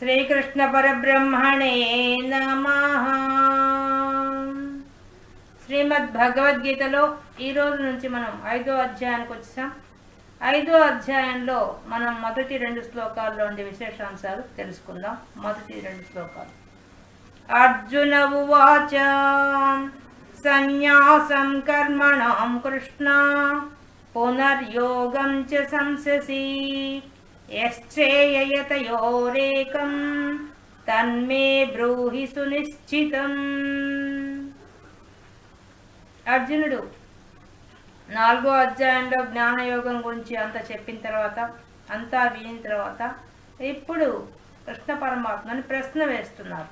శ్రీకృష్ణ పరబ్రహ్మణే నమ. శ్రీమద్ భగవద్గీతలో ఈరోజు నుంచి మనం ఐదో అధ్యాయానికి వచ్చాం ఐదో అధ్యాయంలో మనం మొదటి రెండు శ్లోకాల్లో ఉండే విశేషాంశాలు తెలుసుకుందాం. మొదటి రెండు శ్లోకాలు. అర్జున ఉవాచ సన్యాసం కర్మణం కృష్ణ పునర్యోగం చ సంససి యశ్చేయయతయోరేకం తన్మే బ్రూహి సునిశ్చితం. అర్జునుడు నాలుగో అధ్యాయంలో జ్ఞానయోగం గురించి అంత చెప్పిన తర్వాత అంతా విని తర్వాత ఇప్పుడు కృష్ణ పరమాత్మని ప్రశ్న వేస్తున్నారు.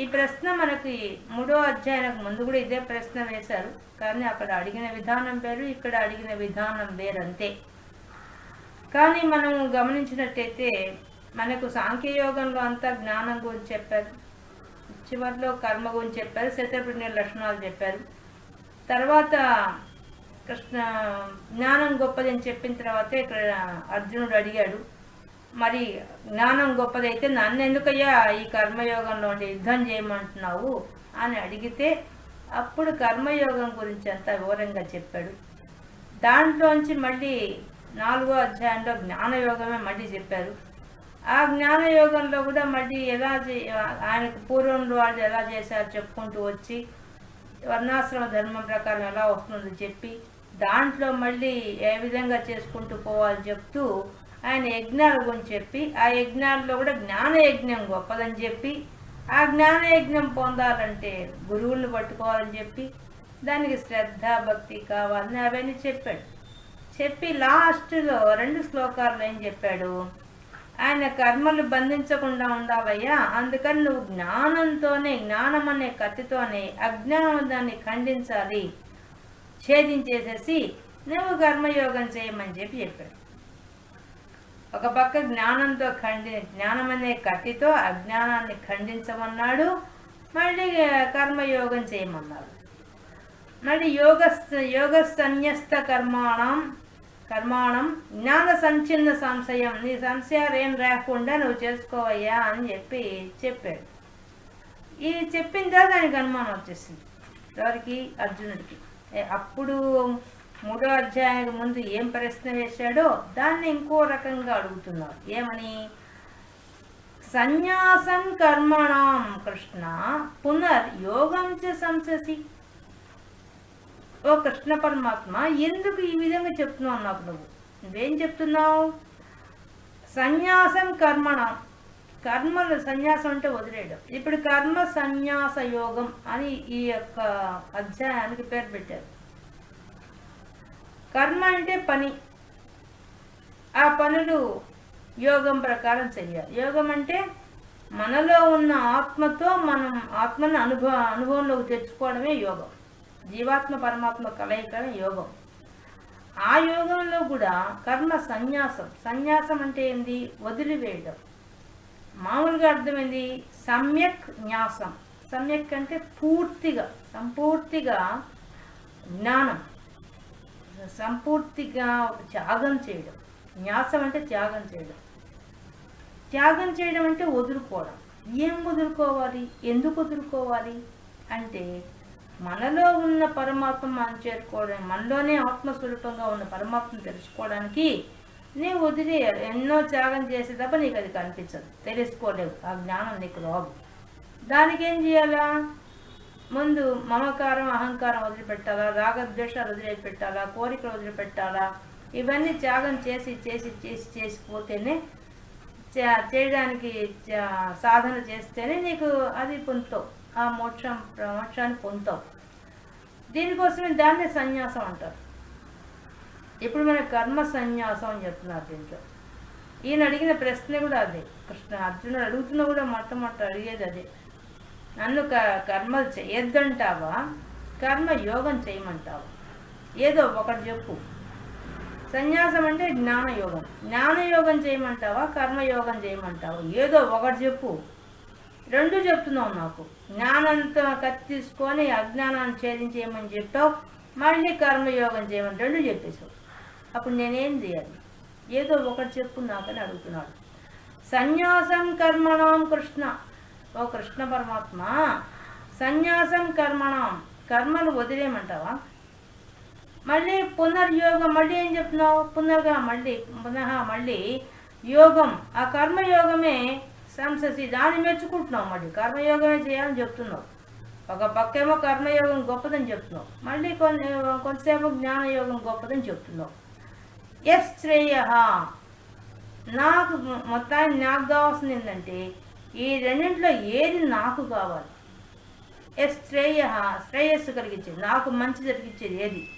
ఈ ప్రశ్న మనకి మూడో అధ్యాయానికి ముందు కూడా ఇదే ప్రశ్న వేశారు. కానీ అక్కడ అడిగిన విధానం వేరు ఇక్కడ అడిగిన విధానం వేరంతే. కానీ మనం గమనించినట్టయితే మనకు సాంఖ్యయోగంలో అంతా జ్ఞానం గురించి చెప్పారు. చివరిలో కర్మ గురించి చెప్పారు. శతపుణ్య లక్షణాలు చెప్పారు. తర్వాత కృష్ణ జ్ఞానం గొప్పదని చెప్పిన తర్వాతే ఇక్కడ అర్జునుడు అడిగాడు. మరి జ్ఞానం గొప్పదైతే నన్ను ఎందుకయ్యా ఈ కర్మయోగంలో ఉండి యుద్ధం చేయమంటున్నావు అని అడిగితే అప్పుడు కర్మయోగం గురించి అంతా వివరంగా చెప్పాడు. దాంట్లోంచి మళ్ళీ నాలుగో అధ్యాయంలో జ్ఞానయోగమే మళ్ళీ చెప్పారు. ఆ జ్ఞానయోగంలో కూడా మళ్ళీ ఎలా ఆయనకు పూర్వంలో వాళ్ళు ఎలా చేశారు చెప్పుకుంటూ వచ్చి వర్ణాశ్రమ ధర్మం ప్రకారం ఎలా వస్తుందో చెప్పి దాంట్లో మళ్ళీ ఏ విధంగా చేసుకుంటూ పోవాలి చెప్తూ ఆయన యజ్ఞాల గురించి చెప్పి ఆ యజ్ఞాల్లో కూడా జ్ఞాన యజ్ఞం గొప్పదని చెప్పి ఆ జ్ఞాన యజ్ఞం పొందాలంటే గురువుల్ని పట్టుకోవాలని చెప్పి దానికి శ్రద్ధ భక్తి కావాలని అవన్నీ చెప్పాడు. చెప్పి లాస్ట్లో రెండు శ్లోకాల్లో ఏం చెప్పాడు? ఆయన కర్మలు బంధించకుండా ఉండవయ్యా అందుకని నువ్వు జ్ఞానంతోనే జ్ఞానం అనే కత్తితోనే అజ్ఞానం దాన్ని ఖండించాలి. ఛేదించేసేసి నువ్వు కర్మయోగం చేయమని చెప్పి చెప్పాడు. ఒక పక్క జ్ఞానంతో ఖండి జ్ఞానం అనే కత్తితో అజ్ఞానాన్ని ఖండించమన్నాడు. మళ్ళీ కర్మయోగం చేయమన్నాడు. మళ్ళీ యోగ యోగ సన్యస్త కర్మాణం కర్మాణం జ్ఞాన సంచిన్న సంశయం. నీ సంశయాలు ఏం రాకుండా నువ్వు చేసుకోవయ్యా అని చెప్పి చెప్పాడు. ఈ చెప్పిన తర్వాత ఆయనకు అనుమానం వచ్చేసింది. ఎవరికి? అర్జునుడికి. ఏ, అప్పుడు మూడో అధ్యాయానికి ముందు ఏం ప్రశ్న వేశాడో దాన్ని ఇంకో రకంగా అడుగుతున్నారు. ఏమని? సన్యాసం కర్మణం కృష్ణ పునర్ యోగం చ సంససి ఓ కృష్ణ పరమాత్మ ఎందుకు ఈ విధంగా చెప్తున్నావు నాకు నువ్వు? నువ్వేం చెప్తున్నావు? సన్యాసం కర్మణ. కర్మలు సన్యాసం అంటే వదిలేయడం. ఇప్పుడు కర్మ సన్యాస యోగం అని ఈ యొక్క అధ్యాయానికి పేరు పెట్టారు. కర్మ అంటే పని. ఆ పనులు యోగం ప్రకారం చెయ్యాలి యోగం అంటే మనలో ఉన్న ఆత్మతో మనం ఆత్మను అనుభవ అనుభవంలోకి తెచ్చుకోవడమే యోగం. జీవాత్మ పరమాత్మ కలయికమే యోగం. ఆ యోగంలో కూడా కర్మ సన్యాసం. సన్యాసం అంటే ఏంది? వదిలివేయడం. మామూలుగా అర్థమైంది? సమ్యక్ న్యాసం సమ్యక్ అంటే పూర్తిగా సంపూర్తిగా జ్ఞానం. సంపూర్తిగా త్యాగం చేయడం. న్యాసం అంటే త్యాగం చేయడం. త్యాగం చేయడం అంటే వదులుకోవడం. ఏం వదులుకోవాలి? ఎందుకు వదులుకోవాలి? అంటే మనలో ఉన్న పరమాత్మ మనం చేరుకోవడం మనలోనే ఆత్మస్వరూపంగా ఉన్న పరమాత్మను తెలుసుకోవడానికి నీవు వదిలి ఎన్నో త్యాగం చేసే తప్ప నీకు అది కనిపించదు. తెలుసుకోలేవు. ఆ జ్ఞానం నీకు రాదు. దానికి ఏం చేయాలా? ముందు మమకారం అహంకారం వదిలిపెట్టాలా? రాగద్వేషాలు వదిలిపెట్టాలా? కోరికలు వదిలిపెట్టాలా? ఇవన్నీ త్యాగం చేసి చేసి చేసి చేసి పోతేనే చే- చేయడానికి చ- సాధన చేస్తేనే నీకు అది పొందుతావు. ఆ మోక్షం మోక్షాన్ని పొందుతావు. దీనికోసమే దాన్నే సన్యాసం అంటారు. ఇప్పుడు మన కర్మ సన్యాసం అని చెప్తున్నారు దీంట్లో. ఈయన అడిగిన ప్రశ్న కూడా అదే. కృష్ణ అర్జునుడు అడుగుతున్న కూడా మొట్టమొదటి అడిగేది అదే. నన్ను క కర్మలు చేయొద్దంటావా? కర్మ యోగం చేయమంటావా? ఏదో ఒకటి చెప్పు. సన్యాసం అంటే జ్ఞానయోగం. జ్ఞానయోగం చేయమంటావా? కర్మయోగం చేయమంటావా? ఏదో ఒకటి చెప్పు. రెండు చెప్తున్నావు నాకు. జ్ఞానంతో కత్తి తీసుకొని అజ్ఞానాన్ని ఛేదించేయమని చెప్పావు. మళ్ళీ కర్మయోగం చేయమని రెండు చెప్పేశావు. అప్పుడు నేనేం చేయాలి? ఏదో ఒకటి చెప్పు నాకని అడుగుతున్నాడు. సన్యాసం కర్మణం కృష్ణ. ఓ కృష్ణ పరమాత్మ సన్యాసం కర్మణం. కర్మలు వదిలేయమంటావా? మళ్ళీ పునర్యోగం మళ్ళీ ఏం చెప్తున్నావు? పునర్గా మళ్ళీ పునః మళ్ళీ యోగం. ఆ కర్మయోగమే సంససి దాన్ని మెచ్చుకుంటున్నావు మళ్ళీ. కర్మయోగమే చేయాలని చెప్తున్నావు. ఒక పక్కేమో కర్మయోగం గొప్పదని చెప్తున్నావు. మళ్ళీ కొన్ని కొంతసేపు జ్ఞానయోగం గొప్పదని చెప్తున్నావు. ఎస్ శ్రేయ. నాకు మొత్తాన్ని నాకు కావాల్సింది ఏంటంటే ఈ రెండింటిలో ఏది నాకు కావాలి? ఎస్ శ్రేయ. శ్రేయస్సు కలిగించేది. నాకు మంచి జరిగించేది ఏది?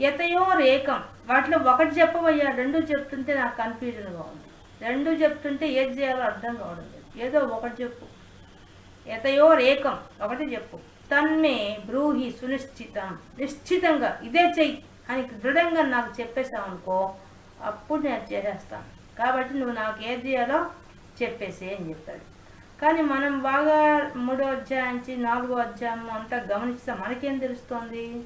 ఎతయో రేకం వాటిలో ఒకటి చెప్పవయ్యా రెండు చెప్తుంటే నాకు కన్ఫ్యూజన్గా ఉంది. రెండు చెప్తుంటే ఏది చేయాలో అర్థం కావడం లేదు. ఏదో ఒకటి చెప్పు. ఎతయో రేకం ఒకటి చెప్పు. తన్మే బ్రూహి సునిశ్చితం. నిశ్చితంగా ఇదే చెయ్యి. అని దృఢంగా నాకు చెప్పేసావు అనుకో అప్పుడు నేను చేసేస్తాను. కాబట్టి నువ్వు నాకు ఏది చేయాలో చెప్పేసి అని చెప్పాడు. కానీ మనం బాగా మూడో అధ్యాయం నుంచి నాలుగో అధ్యాయం అంతా గమనిస్తే మనకేం తెలుస్తోంది?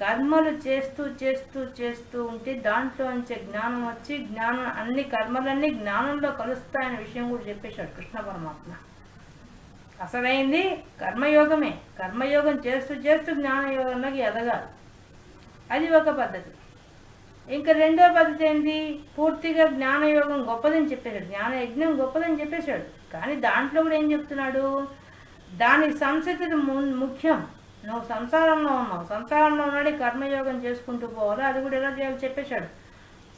కర్మలు చేస్తూ చేస్తూ చేస్తూ ఉంటే దాంట్లో నుంచే జ్ఞానం వచ్చి జ్ఞానం అన్ని కర్మలన్నీ జ్ఞానంలో కలుస్తాయనే విషయం కూడా చెప్పేశాడు కృష్ణ పరమాత్మ. అసలైంది? కర్మయోగమే. కర్మయోగం చేస్తూ చేస్తూ జ్ఞానయోగంలోకి ఎదగాలి. అది ఒక పద్ధతి. ఇంకా రెండో పద్ధతి ఏంటి పూర్తిగా జ్ఞానయోగం గొప్పదని చెప్పేశాడు. జ్ఞాన యజ్ఞం గొప్పదని చెప్పేశాడు. కానీ దాంట్లో కూడా ఏం చెప్తున్నాడు? దాని సంస్కృతి ముఖ్యం. నువ్వు సంసారంలో ఉన్నావు. సంసారంలో ఉన్నాడు కర్మయోగం చేసుకుంటూ పోవాలా? అది కూడా ఎలా చేయాలి చెప్పేశాడు.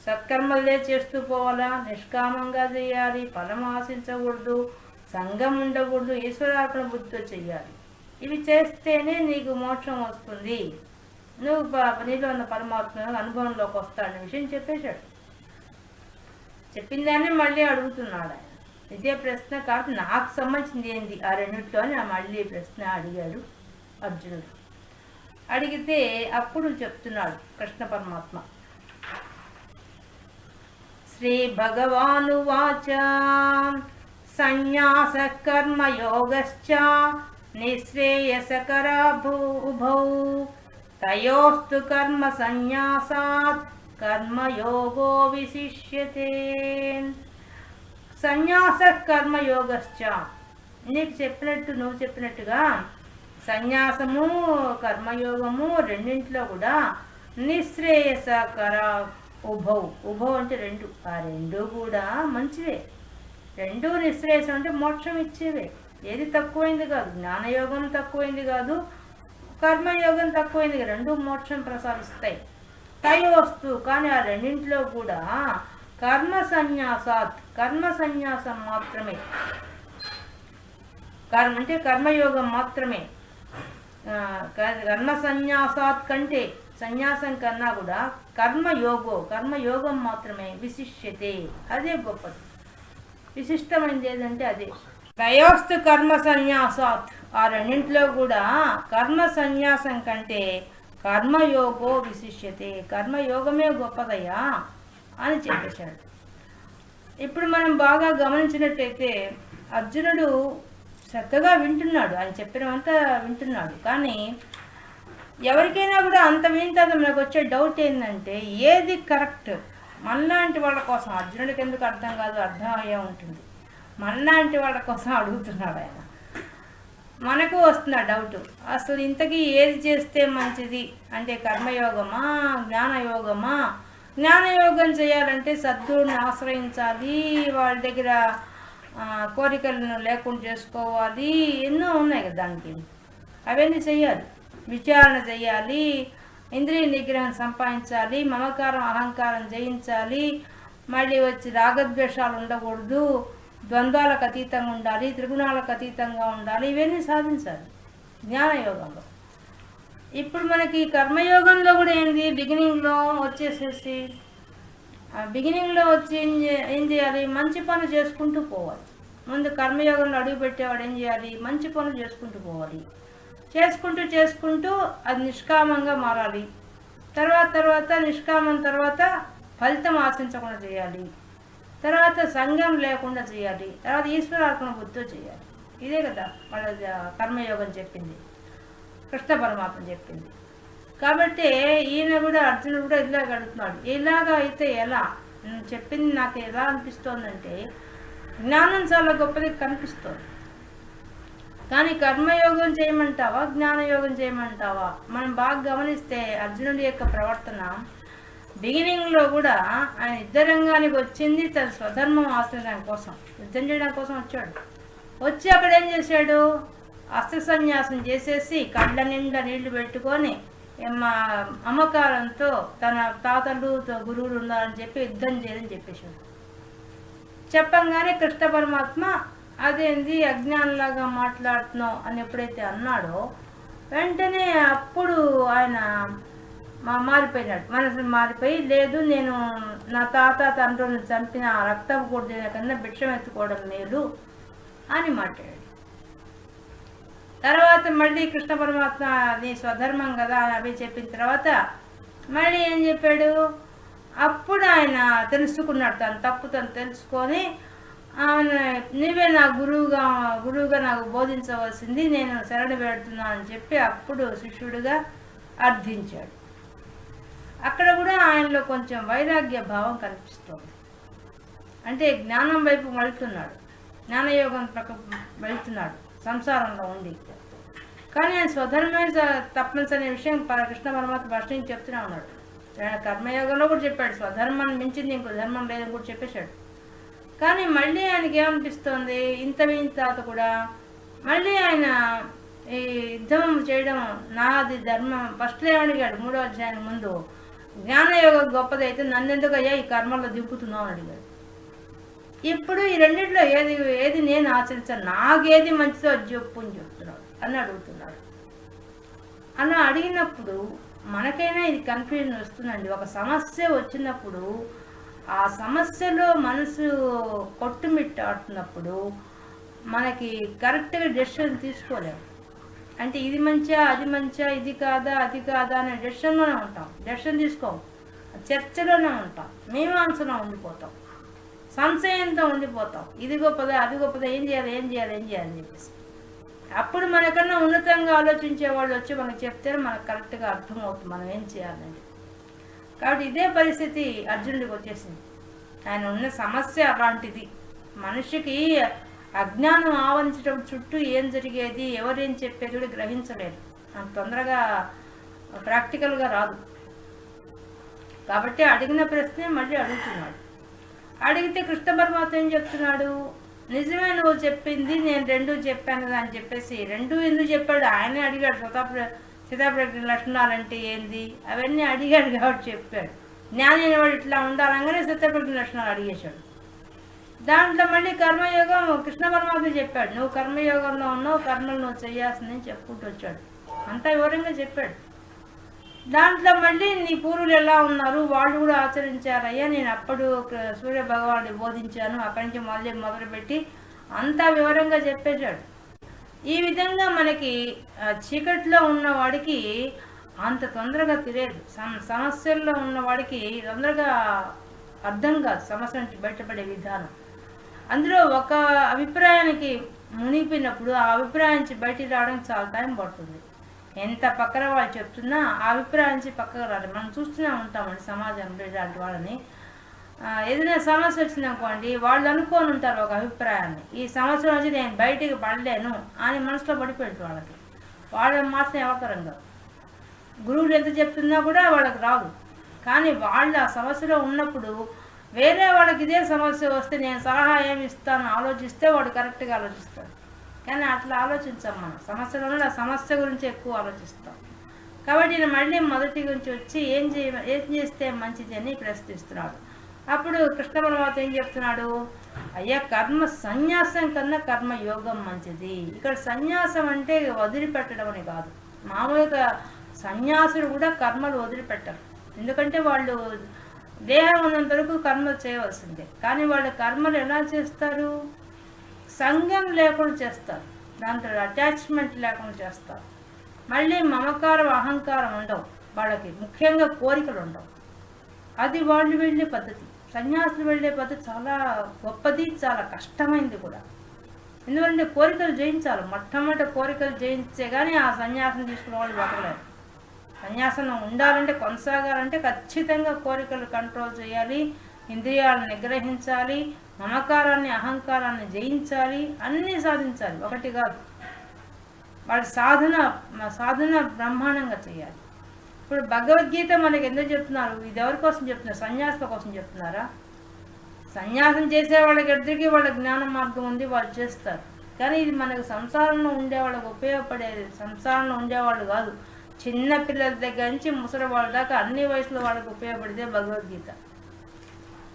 సత్కర్మలే చేస్తూ పోవాలా? నిష్కామంగా చేయాలి. ఫలం ఆశించకూడదు. సంఘం ఉండకూడదు. ఈశ్వరార్పణ బుద్ధితో చెయ్యాలి. ఇవి చేస్తేనే నీకు మోక్షం వస్తుంది. నువ్వు నీలో ఉన్న పరమాత్మ అనుభవంలోకి వస్తాడనే విషయం చెప్పేశాడు. చెప్పిందాన్ని మళ్ళీ అడుగుతున్నాడు ఆయన. ఇదే ప్రశ్న కాదు నాకు సంబంధించింది ఏంది? ఆ రెండిట్లో అని మళ్ళీ ప్రశ్న అడిగాడు. అర్జునుడు. అడిగితే అప్పుడు చెప్తున్నాడు కృష్ణ పరమాత్మ. శ్రీ భగవానువాచ సన్యాస కర్మయోగశ్చ నిశ్రేయసకరా భూభౌ. తయోస్తు కర్మ సన్యాసాత్ కర్మయోగో విశిష్యతే. సన్యాస కర్మయోగశ్చ నీకు చెప్పినట్టు నువ్వు చెప్పినట్టుగా సన్యాసము కర్మయోగము రెండింటిలో కూడా నిశ్రేయసకర ఉభౌ ఉభౌ అంటే రెండు. ఆ రెండు కూడా మంచివే. రెండు నిశ్రేయసం అంటే మోక్షం ఇచ్చేవే. ఏది తక్కువైంది కాదు. జ్ఞానయోగం తక్కువైంది కాదు. కర్మయోగం తక్కువైంది కాదు. రెండు మోక్షం ప్రసాదిస్తాయి. తయోస్తు కానీ ఆ రెండింటిలో కూడా కర్మ సన్యాసాత్. కర్మ సన్యాసం మాత్రమే. కర్మ అంటే కర్మయోగం మాత్రమే. కర్మ సన్యాసాత్ కంటే సన్యాసం కన్నా కూడా కర్మయోగో కర్మయోగం మాత్రమే విశిష్యతే. అదే గొప్పది. విశిష్టమైనది ఏదంటే అదే. దయోస్తు కర్మ సన్యాసాత్. ఆ రెండింటిలో కూడా కర్మ సన్యాసం కంటే కర్మయోగో విశిష్యతే. కర్మయోగమే గొప్పదయ్యా అని చెప్పేశాడు. ఇప్పుడు మనం బాగా గమనించినట్టయితే అర్జునుడు చక్కగా వింటున్నాడు. ఆయన చెప్పినవంతా వింటున్నాడు. కానీ ఎవరికైనా కూడా అంత విన్న తర్వాత మనకు వచ్చే డౌట్ ఏంటంటే ఏది కరెక్ట్ మనలాంటి వాళ్ళ కోసం అర్జునుడికి ఎందుకు అర్థం కాదు? అర్థం అయ్యే ఉంటుంది. మనలాంటి వాళ్ళ కోసం అడుగుతున్నాడు ఆయన. మనకు వస్తున్న డౌట్ అసలు ఇంతకీ ఏది చేస్తే మంచిది? అంటే కర్మయోగమా? జ్ఞానయోగమా? జ్ఞానయోగం చేయాలంటే సద్గురుని ఆశ్రయించాలి. వాళ్ళ దగ్గర కోరికలను లేకుండా చేసుకోవాలి. ఎన్నో ఉన్నాయి కదా దానికి. అవన్నీ చేయాలి. విచారణ చేయాలి. ఇంద్రియ నిగ్రహం సంపాదించాలి. మమకారం అహంకారం జయించాలి. మళ్ళీ వచ్చి రాగద్వేషాలు ఉండకూడదు. ద్వంద్వాలకు అతీతంగా ఉండాలి. త్రిగుణాలకు అతీతంగా ఉండాలి. ఇవన్నీ సాధించాలి. జ్ఞానయోగంలో. ఇప్పుడు మనకి కర్మయోగంలో కూడా ఏంది? బిగినింగ్లో వచ్చేసేసి బిగినింగ్లో వచ్చి ఏం ఏం చేయాలి? మంచి పనులు చేసుకుంటూ పోవాలి. ముందు కర్మయోగంలో అడుగు పెట్టేవాడు ఏం చేయాలి? మంచి పనులు చేసుకుంటూ పోవాలి. చేసుకుంటూ చేసుకుంటూ అది నిష్కామంగా మారాలి. తర్వాత తర్వాత నిష్కామం తర్వాత ఫలితం ఆశించకుండా చేయాలి. తర్వాత సంఘం లేకుండా చేయాలి. తర్వాత ఈశ్వరార్పణ బుద్ధితో చేయాలి. ఇదే కదా వాళ్ళ కర్మయోగం చెప్పింది. కృష్ణ పరమాత్మ చెప్పింది. కాబట్టి ఈయన కూడా అర్జునుడు కూడా ఇలాగ అడుగుతున్నాడు. ఇలాగ అయితే ఎలా? చెప్పింది నాకు ఎలా అనిపిస్తోందంటే జ్ఞానం చాలా గొప్పది కనిపిస్తుంది. కానీ కర్మయోగం చేయమంటావా జ్ఞానయోగం చేయమంటావా? మనం బాగా గమనిస్తే అర్జునుడి యొక్క ప్రవర్తన బిగినింగ్లో కూడా ఆయన యుద్ధరంగానికి వచ్చింది తన స్వధర్మం ఆచరించడం కోసం యుద్ధం చేయడం కోసం వచ్చాడు. వచ్చి అక్కడ ఏం చేశాడు? అస్త్ర సన్యాసం చేసేసి కళ్ళ నిండా నీళ్ళు పెట్టుకొని మా అమ్మకారంతో తన తాతలు గురువులు ఉన్నారని చెప్పి యుద్ధం చేయని చెప్పేశాడు. చెప్పంగానే కృష్ణ పరమాత్మ అదేంది అజ్ఞానంలాగా మాట్లాడుతున్నావు? అని ఎప్పుడైతే అన్నాడో వెంటనే అప్పుడు ఆయన మా మారిపోయినాడు. మనసు మారిపోయి లేదు నేను నా తాత తండ్రులను చంపిన రక్తం కూడా కన్నా భిక్షం ఎత్తుకోవడం మేలు అని మాట్లాడాడు. తర్వాత మళ్ళీ కృష్ణ పరమాత్మ నీ స్వధర్మం కదా అని అవి చెప్పిన తర్వాత మళ్ళీ ఏం చెప్పాడు? అప్పుడు ఆయన తెలుసుకున్నాడు తను తప్పు తను తెలుసుకొని ఆయన నీవే నా గురువుగా గురువుగా నాకు బోధించవలసింది నేను శరణి పెడుతున్నాను అని చెప్పి అప్పుడు శిష్యుడిగా అర్థించాడు. అక్కడ కూడా ఆయనలో కొంచెం వైరాగ్య భావం కనిపిస్తుంది. అంటే జ్ఞానం వైపు వెళ్తున్నాడు జ్ఞానయోగం ప్రక వెళ్తున్నాడు సంసారంలో ఉండి కానీ ఆయన స్వధర్మే తప్పనిసరి అనే విషయం పర- కృష్ణ పరమాత్మ భాషని చెప్తూనే ఉన్నాడు. ఆయన కర్మయోగంలో కూడా చెప్పాడు స్వధర్మాన్ని మించింది ఇంకో ధర్మం లేదని కూడా చెప్పేశాడు. కానీ మళ్ళీ ఆయనకి ఏమనిపిస్తోంది? ఇంత విని తర్వాత కూడా మళ్ళీ ఆయన ఈ యుద్ధం చేయడం నాది ధర్మం. ఫస్ట్లో ఏమడిగాడు మూడో అధ్యాయం ముందు. జ్ఞానయోగం గొప్పదైతే నన్నెందుకు అయ్యా ఈ కర్మల్లో దింపుతున్నావు అని అడిగాడు. ఇప్పుడు ఈ రెండింటిలో ఏది ఏది నేను ఆచరించాను? నాకేది మంచిదో అది చెప్పు అని చెప్తున్నాడు. అని అడుగుతున్నాడు అలా అడిగినప్పుడు మనకైనా ఇది కన్ఫ్యూజన్ వస్తుందండి. ఒక సమస్య వచ్చినప్పుడు ఆ సమస్యలో మనసు కొట్టుమిట్టాడుతున్నప్పుడు మనకి కరెక్ట్గా డెసిషన్ తీసుకోలేము అంటే ఇది మంచిగా అది మంచిగా ఇది కాదా అది కాదా అనే డెసిషన్లోనే ఉంటాం. డెసిషన్ తీసుకోం. చర్చలోనే ఉంటాం. మీమాంసలో ఉండిపోతాం. సంశయంతో ఉండిపోతాం. ఇది గొప్పదా అది గొప్పదా ఏం చేయాలి ఏం చేయాలి ఏం చేయాలి అని చెప్పేసి. అప్పుడు మనకన్నా ఉన్నతంగా ఆలోచించే వాళ్ళు వచ్చి మనకు చెప్తేనే మనకు కరెక్ట్గా అర్థమవుతుంది. మనం ఏం చేయాలని కాబట్టి ఇదే పరిస్థితి అర్జునుడికి వచ్చేసింది. ఆయన ఉన్న సమస్య అలాంటిది. మనిషికి అజ్ఞానం ఆవరించడం చుట్టూ ఏం జరిగేది ఎవరేం చెప్పేది కూడా గ్రహించలేరు అంత తొందరగా ప్రాక్టికల్గా రాదు. కాబట్టి అడిగిన ప్రశ్నే మళ్ళీ అడుగుతున్నాడు. అడిగితే కృష్ణ పరమాత్మ ఏం చెప్తున్నాడు? నిజమే నువ్వు చెప్పింది నేను రెండు చెప్పాను కదా అని చెప్పేసి. రెండు ఎందుకు చెప్పాడు? ఆయనే అడిగాడు సీతాప్ర సీతాప్రజ్ఞ లక్షణాలంటే ఏంది? అవన్నీ అడిగాడు కాబట్టి చెప్పాడు. జ్ఞానైన వాడు ఇట్లా ఉండాలనగానే సీతాప్రజ్ఞ లక్షణాలు అడిగేశాడు. దాంట్లో మళ్ళీ కర్మయోగం కృష్ణ పరమాత్మ చెప్పాడు. నువ్వు కర్మయోగంలో ఉన్నావు కర్మలు నువ్వు చేయాల్సిందని చెప్పుకుంటూ వచ్చాడు. అంతా వివరంగా చెప్పాడు. దాంట్లో మళ్ళీ నీ పూర్వులు ఎలా ఉన్నారు? వాళ్ళు కూడా ఆచరించారయ్యా. నేను అప్పుడు ఒక సూర్య భగవాన్ని బోధించాను. అక్కడి నుంచి మళ్ళీ మొదలుపెట్టి అంతా వివరంగా చెప్పేశాడు. ఈ విధంగా మనకి చీకట్లో ఉన్నవాడికి అంత తొందరగా తెలియదు. సమస్యల్లో ఉన్నవాడికి తొందరగా అర్థం కాదు. సమస్య నుంచి బయటపడే విధానం. అందులో ఒక అభిప్రాయానికి మునిగిపోయినప్పుడు ఆ అభిప్రాయం నుంచి బయటికి రావడానికి చాలా టైం పడుతుంది. ఎంత పక్కన వాళ్ళు చెప్తున్నా ఆ అభిప్రాయం పక్కకు రాలి మనం చూస్తూనే ఉంటామండి సమాజంలో ఇలాంటి వాళ్ళని ఏదైనా సమస్య వచ్చిందనుకోండి వాళ్ళు అనుకోని ఉంటారు ఒక అభిప్రాయాన్ని. ఈ సమస్య నుంచి నేను బయటికి పడలేను అని మనసులో పడిపోయింది వాళ్ళకి. వాళ్ళ మాత్రం అవతరం కాదు. గురువులు ఎంత చెప్తున్నా కూడా వాళ్ళకి రాదు. కానీ వాళ్ళు ఆ సమస్యలో ఉన్నప్పుడు వేరే వాళ్ళకి ఇదే సమస్య వస్తే నేను సలహా ఏమి ఇస్తాను ఆలోచిస్తే వాడు కరెక్ట్గా ఆలోచిస్తాడు. కానీ అట్లా ఆలోచించాం మనం సమస్యలో ఉన్న ఆ సమస్య గురించి ఎక్కువ ఆలోచిస్తాం. కాబట్టి ఈయన మళ్ళీ మొదటి గురించి వచ్చి ఏం చేయ ఏం చేస్తే మంచిది అని ప్రశ్నిస్తున్నాడు. అప్పుడు కృష్ణ పరమాత్మ ఏం చెప్తున్నాడు? అయ్యా కర్మ సన్యాసం కన్నా కర్మ యోగం మంచిది. ఇక్కడ సన్యాసం అంటే వదిలిపెట్టడం అని కాదు. మామూలుగా సన్యాసులు కూడా కర్మలు వదిలిపెట్టరు. ఎందుకంటే వాళ్ళు దేహం ఉన్నంత వరకు కర్మలు చేయవలసిందే. కానీ వాళ్ళు కర్మలు ఎలా చేస్తారు? సంఘం లేకుండా చేస్తారు. దాంతో అటాచ్మెంట్ లేకుండా చేస్తారు. మళ్ళీ మమకారం అహంకారం ఉండవు. వాళ్ళకి ముఖ్యంగా కోరికలు ఉండవు. అది వాళ్ళు వెళ్ళే పద్ధతి. సన్యాసులు వెళ్ళే పద్ధతి చాలా గొప్పది చాలా కష్టమైంది కూడా. ఎందుకంటే కోరికలు జయించాలి. మొట్టమొదటి కోరికలు జయించే కానీ ఆ సన్యాసం తీసుకున్న వాళ్ళు బతకలేరు. సన్యాసం ఉండాలంటే కొనసాగాలంటే ఖచ్చితంగా కోరికలు కంట్రోల్ చేయాలి. ఇంద్రియాలను నిగ్రహించాలి మమకారాన్ని అహంకారాన్ని జయించాలి అన్నీ సాధించాలి. ఒకటి కాదు. వాడి సాధన సాధన బ్రహ్మాండంగా చేయాలి. ఇప్పుడు భగవద్గీత మనకి ఎందుకు చెప్తున్నారు? ఇది ఎవరి కోసం చెప్తున్నారు? సన్యాసుల కోసం చెప్తున్నారా? సన్యాసం చేసే వాళ్ళకి ఎద్దరికి వాళ్ళ జ్ఞాన మార్గం ఉంది వాళ్ళు చేస్తారు. కానీ ఇది మనకు సంసారంలో ఉండే వాళ్ళకి ఉపయోగపడేది సంసారంలో ఉండేవాళ్ళు కాదు. చిన్న పిల్లల దగ్గర నుంచి ముసలి వాళ్ళ దాకా అన్ని వయసులో వాళ్ళకి ఉపయోగపడితే భగవద్గీత.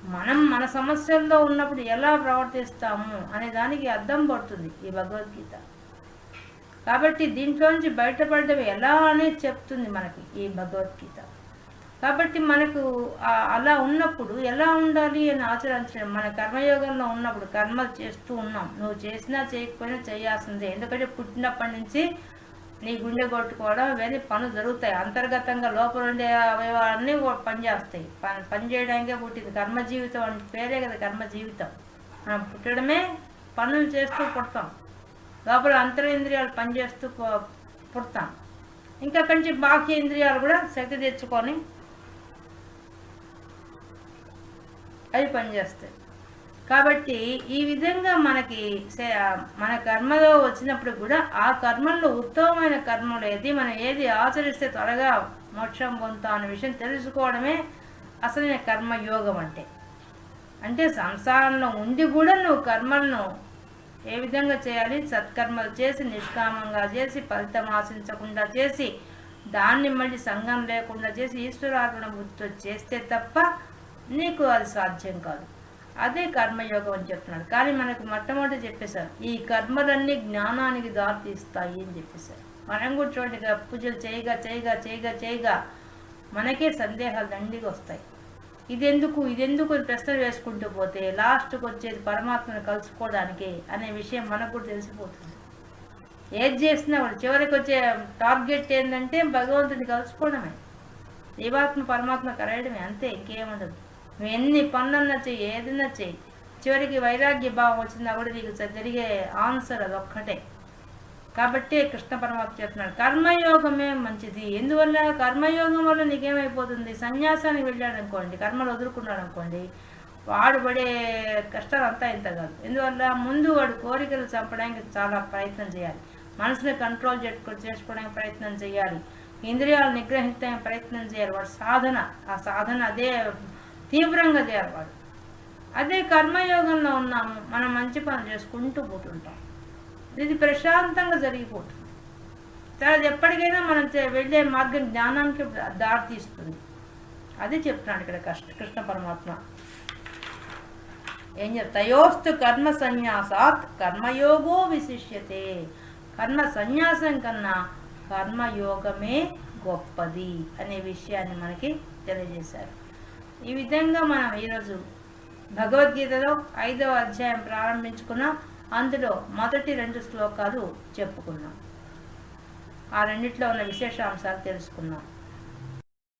మనం మన సమస్యల్లో ఉన్నప్పుడు ఎలా ప్రవర్తిస్తాము అనే దానికి అర్థం పడుతుంది ఈ భగవద్గీత. కాబట్టి దీంట్లోంచి బయటపడడం ఎలా అనేది చెప్తుంది మనకి ఈ భగవద్గీత. కాబట్టి మనకు అలా ఉన్నప్పుడు ఎలా ఉండాలి అని ఆచరించడం మన కర్మయోగంలో ఉన్నప్పుడు కర్మలు చేస్తూ ఉన్నాం. నువ్వు చేసినా చేయకపోయినా చేయాల్సిందే. ఎందుకంటే పుట్టినప్పటి నుంచి నీ గుండె కొట్టుకోవడం ఇవన్నీ పనులు జరుగుతాయి. అంతర్గతంగా లోపల ఉండే అవయవాలన్నీ పనిచేస్తాయి. పని పని చేయడానికే పుట్టింది కర్మ జీవితం అంటే పేరే కదా కర్మ జీవితం. మనం పుట్టడమే పనులు చేస్తూ పుడతాం. లోపల అంతరేంద్రియాలు పనిచేస్తూ పుడతాం. ఇంకా కొంచెం బాహ్య ఇంద్రియాలు కూడా శక్తి తెచ్చుకొని అవి పనిచేస్తాయి. కాబట్టి ఈ విధంగా మనకి సే- మన కర్మలో వచ్చినప్పుడు కూడా ఆ కర్మల్లో ఉత్తమమైన కర్మలు ఏది మనం ఏది ఆచరిస్తే త్వరగా మోక్షం పొందుతాం అనే విషయం తెలుసుకోవడమే అసలైన కర్మయోగం అంటే. అంటే సంసారంలో ఉండి కూడా నువ్వు కర్మలను ఏ విధంగా చేయాలి? సత్కర్మలు చేసి నిష్కామంగా చేసి ఫలితం ఆశించకుండా చేసి దాన్ని మళ్ళీ సంఘం లేకుండా చేసి ఈశ్వరార్పణ బుద్ధితో చేస్తే తప్ప నీకు అది సాధ్యం కాదు. అదే కర్మయోగం అని చెప్తున్నాడు. కానీ మనకు మొట్టమొదటి చెప్పేశారు ఈ కర్మలన్నీ జ్ఞానానికి దారితీస్తాయి అని చెప్పేశారు. మనం కూడా చూడండి పూజలు చేయగా చేయగా చేయగా చేయగా మనకే సందేహాలు దండిగా వస్తాయి. ఇదెందుకు ఇదెందుకు అని ప్రశ్నలు వేసుకుంటూ పోతే లాస్ట్కి వచ్చేది పరమాత్మను కలుసుకోవడానికి అనే విషయం మనకు కూడా తెలిసిపోతుంది. ఏది చేసినా కూడా చివరికి వచ్చే టార్గెట్ ఏంటంటే భగవంతుని కలుసుకోవడమే. దేవాత్మ పరమాత్మ కలయడమే అంతే ఇంకేముండదు నువ్వు ఎన్ని పనులన్నా చెయ్యి ఏదైనా చెయ్యి. చివరికి వైరాగ్య భావం వచ్చినా కూడా నీకు జరిగే ఆన్సర్ అది ఒక్కటే కాబట్టి కృష్ణ పరమాత్మ చెప్తున్నాడు కర్మయోగమే మంచిది. ఎందువల్ల? కర్మయోగం వల్ల నీకేమైపోతుంది? సన్యాసానికి వెళ్ళాడు అనుకోండి కర్మలు వదులుకున్నాడు అనుకోండి వాడు పడే కష్టాలు అంతా ఇంత కాదు. ఎందువల్ల? ముందు వాడు కోరికలు చంపడానికి చాలా ప్రయత్నం చేయాలి. మనసుని కంట్రోల్ చేసుకో చేసుకోవడానికి ప్రయత్నం చేయాలి. ఇంద్రియాలు నిగ్రహించడానికి ప్రయత్నం చేయాలి. వాడు సాధన ఆ సాధన అదే తీవ్రంగా చేయాలి అదే కర్మయోగంలో ఉన్నాము మనం మంచి పనులు చేసుకుంటూ పోతుంటాం. ఇది ప్రశాంతంగా జరిగిపోతుంది. తర్వాత ఎప్పటికైనా మనం వెళ్ళే మార్గం జ్ఞానానికి దారి తీస్తుంది అది చెప్తున్నాడు ఇక్కడ కృష్ణ కృష్ణ పరమాత్మ. ఏం చెప్తా తయోస్తు కర్మ సన్యాసాత్ కర్మయోగో విశిష్యతే. కర్మ సన్యాసం కన్నా కర్మయోగమే గొప్పది అనే విషయాన్ని మనకి తెలియజేశారు. ఈ విధంగా మనం ఈరోజు భగవద్గీతలో ఐదవ అధ్యాయం ప్రారంభించుకున్నాం. అందులో మొదటి రెండు శ్లోకాలు చెప్పుకున్నాం. ఆ రెండిట్లో ఉన్న విశేషాంశాలు తెలుసుకున్నాం.